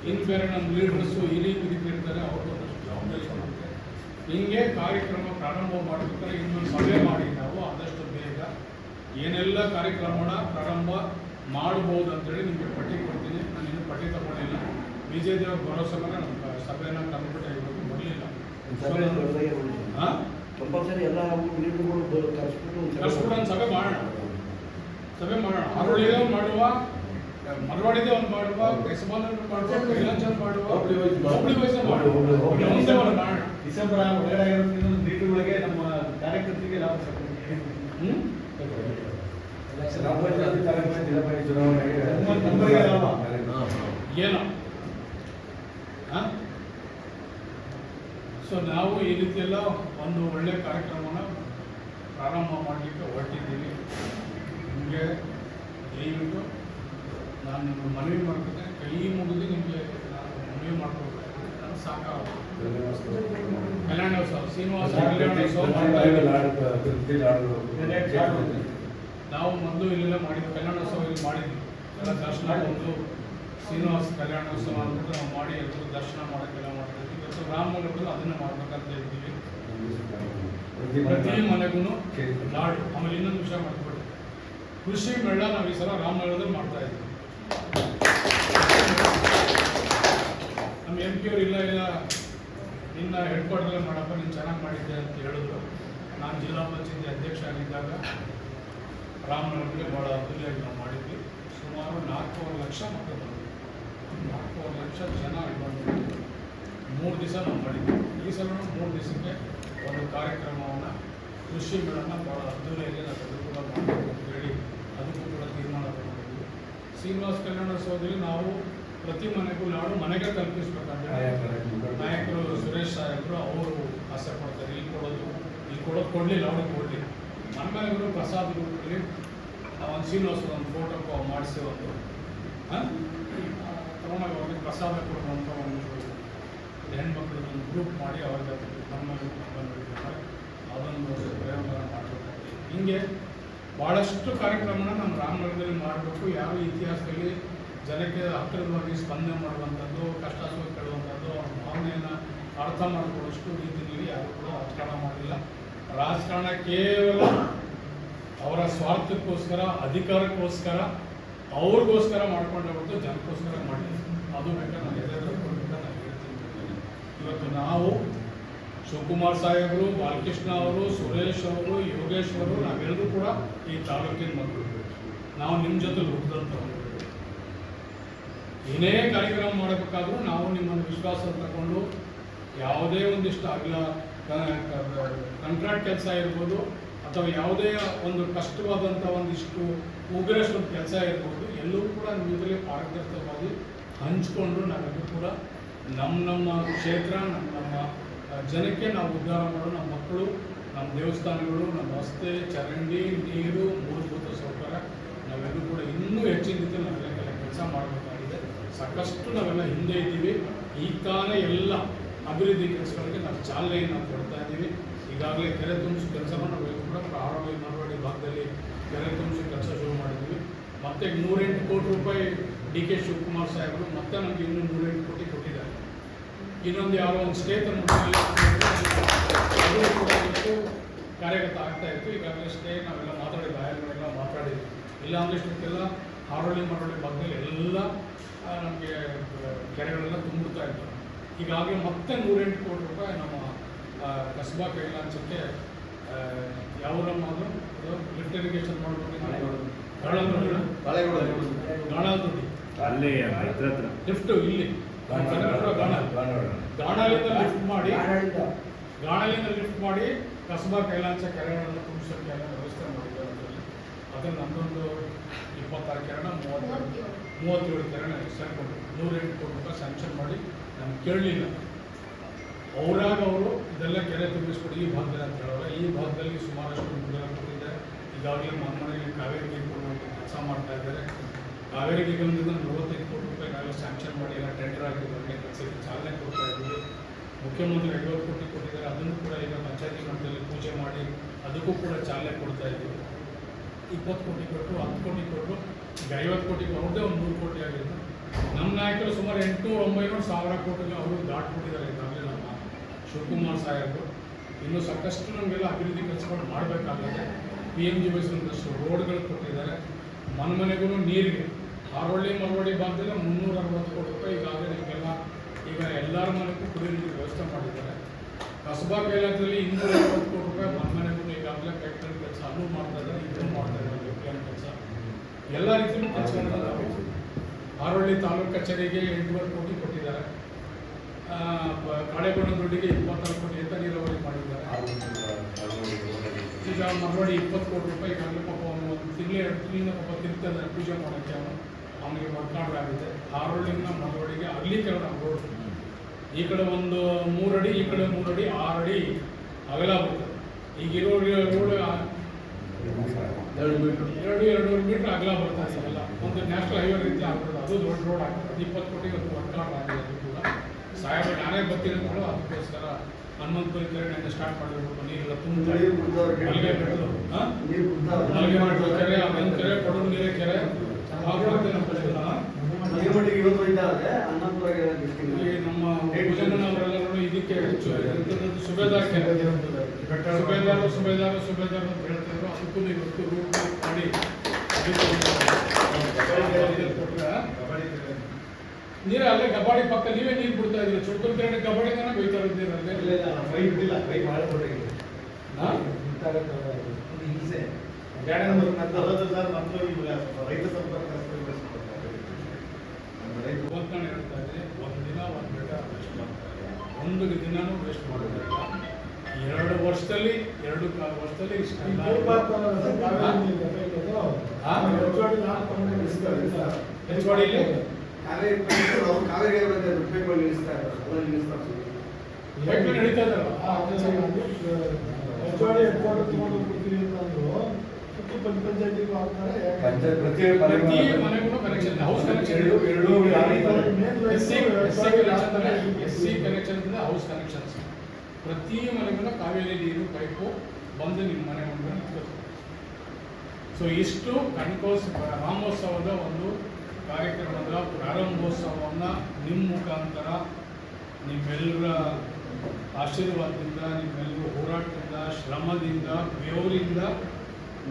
ಇನ್ನು ಬೇರೆ ನಮ್ಮ ಲೀಡರ್ಸು ರೀತಿ ಹಿರಿಯರು ಇರ್ತಾರೆ ಅವ್ರಿಗೆ ಒಂದಷ್ಟು ಜವಾಬ್ದಾರಿ ಕೊಡಬೇಕು ಹಿಂಗೆ ಕಾರ್ಯಕ್ರಮ ಪ್ರಾರಂಭ ಮಾಡಬೇಕಾದ್ರೆ ಇನ್ನೊಂದು ಸಭೆ ಮಾಡಿ ನಾವು ಆದಷ್ಟು ಬೇಗ ಏನೆಲ್ಲ ಕಾರ್ಯಕ್ರಮನ ಪ್ರಾರಂಭ ಮಾಡ್ಬೋದು ಅಂತೇಳಿ ನಿಮಗೆ ಪಟ್ಟಿ ಕೊಡ್ತೀನಿ. ನಾನು ಇನ್ನೂ ಪಟ್ಟಿ ತಗೊಂಡಿಲ್ಲ ಬಿ ಜೆ ದೇವ್ರ ಭರೋಸೆ ಮೇಲೆ ನಮ್ಮ ಸಭೆನ ಕಂಪ್ಲೀಟ್ ಆಗಿರೋದು ಬರಲಿಲ್ಲ. ಕಂಪಲ್ಸರಿ ಎಲ್ಲ ಕರೆಸ್ಬಿಟ್ಟು ಒಂದು ಸಭೆ ಮಾಡೋಣ. ಸಭೆ ಮಾಡೋಣ. ಒಂದು ಮಾಡುವ ಮರವಾಡಿದೆ ಒಂದು ಮಾಡುವ ಕೆಸಬಾಲ ಮಾಡುವ ಕೈಲಾಂಚ ಒಂದು ಮಾಡುವ ಹೋಬಳಿ ವೈಸ್ ಮಾಡುವ. ಹೋಬಳಿ wise ಮಾಡುವ. ಒಂದೇ ಒಂದು ಡಿಸೆಂಬರ್ ಒಳಗಡೆ ಆಗಿರೋದ್ರಿಂದ ಮೀಟಿಂಗ್ಗಳಿಗೆ ನಮ್ಮ ಕಾರ್ಯಕರ್ತರಿಗೆ? ಏನು? ಹಾಂ? ಸೊ ನಾವು ಈ ರೀತಿಯೆಲ್ಲ ಒಂದು ಒಳ್ಳೆ ಕಾರ್ಯಕ್ರಮನ ಪ್ರಾರಂಭ ಮಾಡಲಿಕ್ಕೆ ಹೊರಟಿದ್ದೀವಿ. ನಿಮಗೆ ದಯವಿಟ್ಟು ನಾನು ನಿಮ್ಗೆ ಮನವಿ ಮಾಡ್ತೇನೆ ಕೈ ಮುಗಿದು ನಿಮಗೆ ಮನವಿ ಮಾಡ್ಕೊಳ್ಬೇಕು ಸಾಕಾರ ಕಲ್ಯಾಣೋತ್ಸವ ಶ್ರೀನಿವಾಸ ಕಲ್ಯಾಣೋತ್ಸವ ಇದ್ದೀವಿ. ನಾವು ಮೊದಲು ಇಲ್ಲೆಲ್ಲ ಮಾಡಿದ್ವಿ ಕಲ್ಯಾಣೋತ್ಸವ ಇಲ್ಲಿ ಮಾಡಿದ್ವಿ. ಎಲ್ಲ ದರ್ಶನ ಒಂದು ಶ್ರೀನಿವಾಸ ಕಲ್ಯಾಣೋತ್ಸವ ಅಂದ್ಬಿಟ್ಟು ನಾವು ಮಾಡಿ ಎಲ್ಲರೂ ದರ್ಶನ ಮಾಡೋಕ್ಕೆಲ್ಲ ಮಾಡ್ತಾ ಇದ್ವಿ ಇವತ್ತು ಅದನ್ನ ಅದನ್ನು ಮಾಡ್ಬೇಕಂತ ಇದ್ದೀವಿ. ಪ್ರತಿ ಮನೆಗೂ ನಾಡು ಆಮೇಲೆ ಇನ್ನೊಂದು ವಿಷಯ ಮಾಡ್ಕೊಡಿ ಕೃಷಿ ಮೇಳ ನಾವು ಈ ಸಲ ರಾಮನಗರದಲ್ಲಿ ಮಾಡ್ತಾ ಇದ್ವಿ. ನಮ್ಮ ಎಂ ಪಿ ಅವ್ರು ಇಲ್ಲ ಇಲ್ಲ. ನಿನ್ನ ಹೆಡ್ ಮಾಡಪ್ಪ, ನೀನು ಚೆನ್ನಾಗಿ ಮಾಡಿದ್ದೆ ಅಂತ ಹೇಳಿದ್ರು. ನಾನು ಜಿಲ್ಲಾ ಪಂಚಾಯತಿ ಅಧ್ಯಕ್ಷ ಆಗಿದ್ದಾಗ ರಾಮನಗರಿಗೆ ಭಾಳ ಅದ್ಭುತವಾಗಿ ನಾವು ಮಾಡಿದ್ವಿ. ಸುಮಾರು ನಾಲ್ಕೂವರೆ ಲಕ್ಷ ಮಕ್ಕಳು ನಾಲ್ಕೂವರೆ ಲಕ್ಷ ಜನ ಬಂದು ಮೂರು ದಿವಸ ನಾವು ಮಾಡಿದ್ವಿ. ಈ ಸಲ ಮೂರು ದಿವಸಕ್ಕೆ ಒಂದು ಕಾರ್ಯಕ್ರಮವನ್ನು, ಕೃಷಿ ಮೇಳನ ಭಾಳ ಅದ್ದೂರಿಯಾಗಿ ನಾವು ಕೂಡ ಮಾಡಬೇಕು ಅಂತ ಹೇಳಿ, ಅದಕ್ಕೂ ಕೂಡ ಶ್ರೀನಿವಾಸ ಕಲ್ಯಾಣೋತ್ಸವದಲ್ಲಿ ನಾವು ಪ್ರತಿ ಮನೆಗೂ ನಾಡು ಮನೆಗೆ ತಲುಪಿಸ್ಬೇಕಾದ್ರೆ ನಾಯಕರು, ಸುರೇಶ್ ಸಾಹೇಬರು ಅವರು ಆಸೆ ಪಡ್ತಾರೆ, ಇಲ್ಲಿ ಕೊಡೋದು ಇಲ್ಲಿ ಕೊಡೋದು ಕೊಡಲಿಲ್ಲ ಅವ್ರಿಗೆ ಕೊಡಲಿಲ್ಲ. ಮನೆಗೂ ಪ್ರಸಾದ ರೂಪದಲ್ಲಿ ಒಂದು ಶ್ರೀನಿವಾಸ ಒಂದು ಫೋಟೋ ಮಾಡಿಸಿ ಒಂದು ತಗೊಂಡಾಗ ಅವ್ರಿಗೆ ಪ್ರಸಾದ ಕೊಡುವಂಥ ಒಂದು ಹೆಣ್ಮಕ್ಳಿಗೆ ಒಂದು ಗ್ರೂಪ್ ಮಾಡಿ ಅವ್ರಿಗೆ ನಮ್ಮ ಅದನ್ನು ಪ್ರಯೋಗ ಮಾಡಬೇಕಾಗ್ತದೆ ಹಿಂಗೆ ಭಾಳಷ್ಟು ಕಾರ್ಯಕ್ರಮನ ನಮ್ಮ ರಾಮನಗರದಲ್ಲಿ ಮಾಡಬೇಕು. ಯಾವ ಇತಿಹಾಸದಲ್ಲಿ ಜನಕ್ಕೆ ಹತ್ತಿರವಾಗಿ ಸ್ಪಂದನೆ ಮಾಡುವಂಥದ್ದು ಕಷ್ಟ ಸುಖ ಕೇಳುವಂಥದ್ದು, ಅವ್ರ ಭಾವನೆಯನ್ನು ಅರ್ಥ ಮಾಡಿಕೊಳ್ಳುವಷ್ಟು ರೀತಿಯಲ್ಲಿ ಯಾರು ಕೂಡ ರಾಜಕಾರಣ ಮಾಡಿಲ್ಲ. ರಾಜಕಾರಣ ಕೇವಲ ಅವರ ಸ್ವಾರ್ಥಕ್ಕೋಸ್ಕರ, ಅಧಿಕಾರಕ್ಕೋಸ್ಕರ, ಅವ್ರಿಗೋಸ್ಕರ ಮಾಡ್ಕೊಂಡೆ ಹೊರತು ಜನಕ್ಕೋಸ್ಕರ ಮಾಡಿಲ್ಲ. ಅದು ಬೇಕಾದ್ರೆ ನಾನು ಎದೆ ತಗೊಂಡ್ಬಿಟ್ಟು ನಾನು ಹೇಳ್ತೀನಿ ಇವತ್ತು ನಾವು ಶಿವಕುಮಾರ್ ಸಾಹೇಬರು, ಬಾಲಕೃಷ್ಣ ಅವರು, ಸುರೇಶ್ ಅವರು, ಯೋಗೇಶ್ ಅವರು, ನಾವೆಲ್ಲರೂ ಕೂಡ ಈ ತಾಲೂಕಿನ ಮಕ್ಕಳು. ನಾವು ನಿಮ್ಮ ಜೊತೆ ಹುಟ್ಟಿದಂಥವ್ರು. ಏನೇ ಕಾರ್ಯಕ್ರಮ ಮಾಡಬೇಕಾದ್ರೂ ನಾವು ನಿಮ್ಮನ್ನು ವಿಶ್ವಾಸ ತಗೊಂಡು ಯಾವುದೇ ಒಂದಿಷ್ಟು ಅಗಲ ಕಾಂಟ್ರಾಕ್ಟ್ ಕೆಲಸ ಇರ್ಬೋದು ಅಥವಾ ಯಾವುದೇ ಒಂದು ಕಷ್ಟವಾದಂಥ ಒಂದಿಷ್ಟು ಒಂದು ಕೆಲಸ ಇರ್ಬೋದು, ಎಲ್ಲರೂ ಕೂಡ ನಿಮ್ಮ ಜೊತೆಗೆ ಪಾರದರ್ಶಕವಾಗಿ ಹಂಚ್ಕೊಂಡು ನಾವೆಲ್ಲರೂ ಕೂಡ ನಮ್ಮ ನಮ್ಮ ಕ್ಷೇತ್ರ, ನಮ್ಮ ನಮ್ಮ ಜನಕ್ಕೆ ನಾವು ಉದ್ಧಾರ ಮಾಡೋ ನಮ್ಮ ಮಕ್ಕಳು, ನಮ್ಮ ದೇವಸ್ಥಾನಗಳು, ನಮ್ಮ ರಸ್ತೆ, ಚರಂಡಿ, ನೀರು, ಮೂಲಭೂತ ಸೌಕರ್ಯ, ನಾವೆಲ್ಲರೂ ಕೂಡ ಇನ್ನೂ ಹೆಚ್ಚಿನ ರೀತಿಯಲ್ಲಿ ನಾವೆಲ್ಲ ಕೆಲಸ ಮಾಡಬೇಕಾಗಿದೆ. ಸಾಕಷ್ಟು ನಾವೆಲ್ಲ ಹಿಂದೆ ಇದ್ದೀವಿ. ಈ ತಾನೇ ಎಲ್ಲ ಅಭಿವೃದ್ಧಿ ಕೆಲಸಗಳಿಗೆ ನಾವು ಚಾಲನೆಯನ್ನು ಕೊಡ್ತಾ ಇದ್ದೀವಿ. ಈಗಾಗಲೇ ಕೆರೆ ತುಂಬಿಸೋ ಕೆಲಸವನ್ನು ನಾವು ಕೂಡ ಪ್ರಾರಂಭ ಮರವಾಡಿ ಭಾಗದಲ್ಲಿ ಕೆರೆ ತುಂಬಿಸೋ ಕೆಲಸ ಶುರು ಮಾಡಿದ್ದೀವಿ. ಮತ್ತೆ ನೂರೆಂಟು ಕೋಟಿ ರೂಪಾಯಿ ಡಿ ಕೆ ಶಿವಕುಮಾರ್ ಸಾಹೇಬರು ಮತ್ತೆ ನಮಗೆ ಇನ್ನೂ ನೂರೆಂಟು ಕೋಟಿ ಕೊಟ್ಟಿದ್ದಾರೆ. ಇನ್ನೊಂದು ಯಾವುದೋ ಒಂದು ಸ್ಟೇಟ್ ಅನ್ನು ಅದು ಕೂಡ ಇವತ್ತು ಕಾರ್ಯಗತ ಆಗ್ತಾ ಇತ್ತು. ಈಗಾಗಲೇ ಸ್ಟೇ ನಾವೆಲ್ಲ ಮಾತಾಡಿದ್ದು ಗಾಯಗಳನ್ನೆಲ್ಲ ಮಾತಾಡಿದ್ವಿ. ಇಲ್ಲ ಅಂದ್ರೆ ಇಷ್ಟಕ್ಕೆಲ್ಲ ಹಾರೋಳಿ ಮರಳಿ ಭಾಗದಲ್ಲಿ ಎಲ್ಲ ನಮಗೆ ಕೆರೆಗಳೆಲ್ಲ ತುಂಬಿಡ್ತಾ ಇತ್ತು. ಈಗಾಗಲೇ ಮತ್ತೆ ನೂರೆಂಟು ಕೋಟಿ ರೂಪಾಯಿ ನಮ್ಮ ಕಸಬಾ ಕೈಲಾಂಚಕ್ಕೆ ಯಾವೂರಮ್ಮ ಅದು ಲಿಫ್ಟ್ ಇರಿಗೇಷನ್ ಮಾಡ್ಬೇಕು ಗಾಳ ಹತ್ರ ಲಿಫ್ಟ್ ಇಲ್ಲಿ. ಗಾಣಲಿಂದ ಲಿಫ್ಟ್ ಮಾಡಿ ಗಾಣಲಿಂದ. ಲಿಫ್ಟ್ ಮಾಡಿ ಕಸಬಾ ಕೈಲಾಂಚ ಕೆರೆಗಳನ್ನು ತುಂಬಿಸೋಕ್ಕೆ ಎಲ್ಲ ವ್ಯವಸ್ಥೆ ಮಾಡಿದ್ದಾರೆ. ಅದನ್ನ ನಮ್ಮದೊಂದು ಇಪ್ಪತ್ತಾರು ಕೆರೆನ ಮೂವತ್ತು ಮೂವತ್ತೇಳು ಕೆರೆನ ಸೇರ್ಕೊಂಡು ನೂರೆಂಟು ಕೋಟಿ ರೂಪಾಯಿ ಸ್ಯಾಂಕ್ಷನ್ ಮಾಡಿ ನಾನು ಕೇಳಲಿಲ್ಲ. ಅವರಾಗ ಅವರು ಇದೆಲ್ಲ ಕೆರೆ ತುಂಬಿಸ್ಕೊಡಿ ಈ ಭಾಗದಲ್ಲಿ ಅಂತ ಹೇಳೋರು ಈ ಭಾಗದಲ್ಲಿ ಸುಮಾರಷ್ಟು ಮುಂದೆ ಕೊಟ್ಟಿದ್ದಾರೆ ಈಗಾಗಲೇ ಮನೆಗೆ ಕಾವೇರಿ ನೀರು ಕೊಡುವಂಥ ಕೆಲಸ ಮಾಡ್ತಾ ಇದ್ದಾರೆ. ಕಾವೇರಿ ನಿಗಮದಿಂದ ನಲವತ್ತೈದು ಕೋಟಿ ರೂಪಾಯಿಗಾಗಲೇ ಸ್ಯಾಂಕ್ಷನ್ ಮಾಡಿ ಎಲ್ಲ ಟೆಂಡರ್ ಆಗಿದ್ದಾರೆ ಕೆಲಸಕ್ಕೆ ಚಾಲನೆ ಕೊಡ್ತಾ ಇದ್ದೀವಿ. ಮುಖ್ಯಮಂತ್ರಿ ಐವತ್ತು ಕೋಟಿ ಕೊಟ್ಟಿದ್ದಾರೆ. ಅದನ್ನು ಕೂಡ ಈಗ ಪಂಚಾಯತಿ ಮಟ್ಟದಲ್ಲಿ ಪೂಜೆ ಮಾಡಿ ಅದಕ್ಕೂ ಕೂಡ ಚಾಲನೆ ಕೊಡ್ತಾ ಇದ್ದೀವಿ. ಇಪ್ಪತ್ತು ಕೋಟಿ ಕೊಟ್ಟರು, ಹತ್ತು ಕೋಟಿ ಕೊಟ್ಟರು, ಈಗ ಐವತ್ತು ಕೋಟಿ ಅವ್ರದ್ದೇ ಒಂದು ನೂರು ಕೋಟಿ ಆಗಿತ್ತು ನಮ್ಮ ನಾಯಕರು ಸುಮಾರು ಎಂಟುನೂರು ಒಂಬೈನೂರು ಸಾವಿರ ಕೋಟಿಗೆ ಅವರು ದಾಟ್ಬಿಟ್ಟಿದ್ದಾರೆ ಈಗಾಗಲೇ ನಮ್ಮ ಶಿವಕುಮಾರ್ ಸಾಹೇಬರು. ಇನ್ನೂ ಸಾಕಷ್ಟು ನಮಗೆಲ್ಲ ಅಭಿವೃದ್ಧಿ ಕೆಲಸಗಳು ಮಾಡಬೇಕಾಗುತ್ತೆ ಪಿ ಎಂ ಜಿ ಬಸ್ ಒಂದಷ್ಟು ರೋಡ್ಗಳು ಕೊಟ್ಟಿದ್ದಾರೆ. ಮನೆ ಮನೆಗೂ ನೀರಿಗೆ. ಹಾರೋಳ್ಳಿ ಮರವಳ್ಳಿ ಭಾಗದಲ್ಲಿ ಮುನ್ನೂರ ಅರವತ್ತು ಕೋಟಿ ರೂಪಾಯಿ ಈಗಾಗಲೇ ನಿಮಗೆಲ್ಲ ಈಗ ಎಲ್ಲರ ಮನೆಗೂ ಕುಡಿಯೋ ನೀರು ವ್ಯವಸ್ಥೆ ಮಾಡಿದ್ದಾರೆ. ಕಸಬಾ ಕೈಲಾಸದಲ್ಲಿ ಇನ್ನೂರ ಅರವತ್ತು ಕೋಟಿ ರೂಪಾಯಿ ಮನೆ ಮನೆಗೂ ಈಗಾಗಲೇ ಫ್ಯಾಕ್ಟರಿ ಕೆಲಸ ಅಲ್ಲೂ ಮಾಡ್ತಾ ಇದ್ದಾರೆ ಮಾಡ್ತಾಯಿದ್ದಾರೆ ಮಾಡ್ತಾ ಇದ್ದಾರೆ ಕೆಲಸ. ಎಲ್ಲ ರೀತಿಯೂ ಕೆಲಸಗಳನ್ನು ಆರೊಳ್ಳಿ ತಾಲೂಕು ಕಚೇರಿಗೆ ಎಂಟೂವರೆ ಕೋಟಿ ಕೊಟ್ಟಿದ್ದಾರೆ. ಆ, ಬ- ಕಾಳೆಗೊಂಡ ದುಡ್ಡಿಗೆ ಇಪ್ಪತ್ತಾರು ಕೋಟಿ ಅಂತ ನೀರಾವರಿ ಮಾಡಿದ್ದಾರೆ. ಈಗ ಮರವಡಿ ಇಪ್ಪತ್ತು ಕೋಟಿ ರೂಪಾಯಿ ಈಗಾಗಲೇ ಪಾಪ ಒಂದು ತಿಂಗಳು ಎರಡು ತಿಂಗಳಿಂದ ಪಾಪ ತಿರ್ತಾರೆ ಪೂಜೆ ಮಾಡೋಕ್ಕೆ ಅವನು ಅವನಿಗೆ ಆಗಿದೆ. ಹಾರೋಳ್ಳಿಂದ ಮರವಡಿಗೆ ಅಗಲೀಕರಣ ರೋಡ್. ಈ ಕಡೆ ಒಂದು ಮೂರಡಿ ಈ ಕಡೆ ಮೂರಡಿ ಆರಡಿ ಅಗಲ ಬರ್ತದೆ ಈಗಿರೋ ರೋಡ್ ಎರಡು ಮೀಟರ್ ಎರಡು ಎರಡೂವರೆ ಮೀಟರ್ ಅಗಲ ಬರ್ತದೆ ಎಲ್ಲ. ಒಂದು ನ್ಯಾಷನಲ್ ಹೈವೇ ರೀತಿ ಆಗ್ತದೆ ಅದು ದೊಡ್ಡ ರೋಡ್ ಆಗ್ತದೆ. ಅದು ಇಪ್ಪತ್ತು ಕೋಟಿಗೆ ಅದು ವರ್ಕ್ ಆಗಿದೆ ಅದು ಕೂಡ. ಸಾಹೇಬರು ನಾನೇ ಬರ್ತೀನಿ ಅದಕ್ಕೋಸ್ಕರ ಹನುಮಂತಪುರ ಕೆರೆ ನೆನ್ನೆ ಸ್ಟಾರ್ಟ್ ಮಾಡಿರ್ಬೇಕು ನೀರೆಲ್ಲ ತುಂಬ. ಮಲ್ಲಿಗೆ ಬೆಟ್ಟದು. ಮಲ್ಲಿಗೆ ಬೆಟ್ಟದ ಕೆರೆ ಅದೊಂದು ಕೆರೆ ಕೊಡಗು ನೀರೇ ಕೆರೆ. ನೀರ್ಮಟ್ಟಿಗೆ ಇವತ್ತು ಇದ್ದಾರೆ ಅನ್ನಪುರಗೆ ಇಲ್ಲಿ ನಮ್ಮ ಭುಜಂಗನವರೆಲ್ಲರೂ ಇದಕ್ಕೆ ಹೆಚ್ಚು. ಇಂಥದ್ದು ಸುಬೇದಾರ್ ಸುಬೇದಾರ ಸುಬೇದಾರ ಅಂತ ಹೇಳ್ತಿದ್ರು ಅದಕ್ಕೂ ಇವತ್ತು ರೂಟ್ ಮಾಡಿ ನೀರೇ ಅಲ್ಲೇ ಕಬಾಡಿ ಪಕ್ಕ ನೀವೇ ನೀರು ಬಿಡ್ತಾ ಇದ್ರಿ ಕಡೆ ಕಬಾಡಿ ತನಕ ಬೈತಾ ಇದ್ದೀರ ಅಲ್ಲೇ? ಹಾ? ಸಂಪರ್ಕ ನಾನು ಹೇಳ್ತಾ ಇದ್ದೀನಿ ಒಂದು ದಿನ ಒಂದು ಬೆಟ್ಟ ವೇಸ್ಟ್ ಮಾಡ್ತಾರೆ ಒಂದು ದಿನನೂ ವೇಸ್ಟ್ ಮಾಡೋದಿಲ್ಲ ಎರಡು ವರ್ಷದಲ್ಲಿ ಎರಡು ವರ್ಷದಲ್ಲಿ ನಡೀತಾ ಇದಾರಲ್ಲ ಹೌಸ್ ಕನೆಕ್ಷನ್ಸ್ ಪ್ರತಿ ಮನೆಗೂ ಕಾವೇರಿ ನೀರು ಪೈಪು ಬಂದು ನಿಮ್ಮ ಮನೆ ಮುಂದೆ ಸೊ ಇಷ್ಟು ಕಣ್ಕೋಸ್ ರಾಮೋತ್ಸವದ ಒಂದು ಕಾರ್ಯಕ್ರಮದ ಪ್ರಾರಂಭೋತ್ಸವವನ್ನು ನಿಮ್ಮ ಮುಖಾಂತರ ನಿಮ್ಮೆಲ್ಲರ ಆಶೀರ್ವಾದದಿಂದ ನಿಮ್ಮೆಲ್ಲರ ಹೋರಾಟದಿಂದ ಶ್ರಮದಿಂದ ಬೆವರಿಂದ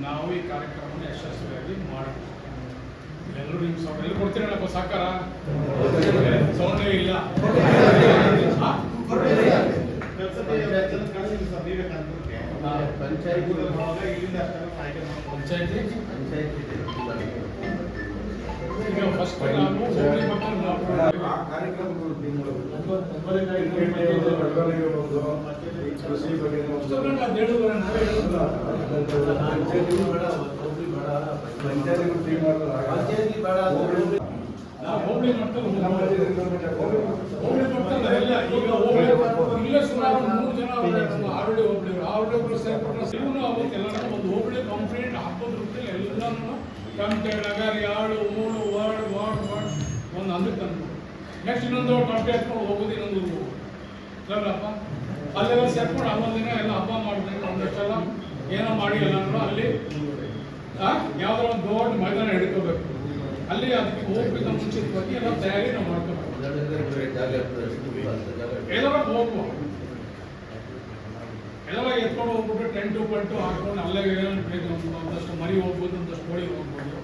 ನಾವು ಈ ಕಾರ್ಯಕ್ರಮವನ್ನು ಯಶಸ್ವಿಯಾಗಿ ಮಾಡಬೇಕು. ಎಲ್ಲರೂ ನಿಮ್ಮ ಸೌಂಡ್ ಎಲ್ಲಿ ಕೊಡ್ತೀರಲ್ಲಪ್ಪ ಸಾಕಾರ? ಸೌಂಡೇ ಇಲ್ಲ. ಪಂಚಾಯತಿ ಪಂಚಾಯತ್? ಪಂಚಾಯತಿ. ಕೃಷಿ ಬಗ್ಗೆ ನಾವು ಹೋಬಳಿ ಸೇರ್ಕೊಂಡು ಇವನು ಅವತ್ತು ಎಲ್ಲರೂ ಒಂದು ಹೋಬಳಿ ಕಂಪ್ಲೀಟ್ ರೂಪದಲ್ಲಿ ಎಲ್ಲನೂ ಕಂಟೆ ನಗರ ಆಳು ಮೂಳು ವರ್ಡ್ ವಾರ್ಡ್ ವರ್ಡ್ ಒಂದು ಅಂದ್ರೆ ತಂದು ನೆಕ್ಸ್ಟ್ ಇನ್ನೊಂದು ಕಂಟೆ ಹತ್ಕೊಂಡು ಹೋಗೋದು ಇನ್ನೊಂದು ಸರಪ್ಪ ಅಲ್ಲೆಲ್ಲ ಸೇರ್ಕೊಂಡು ಹನ್ನೊಂದು ದಿನ ಎಲ್ಲ ಹಬ್ಬ ಮಾಡಿದ್ರೆ ಒಂದಷ್ಟೆಲ್ಲ ಏನೋ ಮಾಡಿ ಎಲ್ಲರೂ ಅಲ್ಲಿ ಯಾವುದೋ ಒಂದು ದೊಡ್ಡ ಮೈದಾನ ಹಿಡ್ಕೋಬೇಕು. ಅಲ್ಲಿ ಅದಕ್ಕೆ ಹೋಗ್ಬೇಕು ಮುಂಚಿತವಾಗಿ ಎಲ್ಲ ತಯಾರಿ ನಾವು ಮಾಡ್ಕೋಬೇಕು ಎಲ್ಲರೂ ಹೋಗ್ಬೋದು. ಎಲ್ಲ ಎತ್ಕೊಂಡು ಹೋಗ್ಬಿಟ್ಟು ಟೆಂಟು ಪಂಟು ಹಾಕೊಂಡು ಅಲ್ಲೇ ಏನೇನು ಬೇಕು ಅಂತ ಒಂದಷ್ಟು ಮರಿ ಹೋಗ್ಬೋದು ಒಂದಷ್ಟು ಕೋಳಿ ಹೋಗ್ಬೋದು.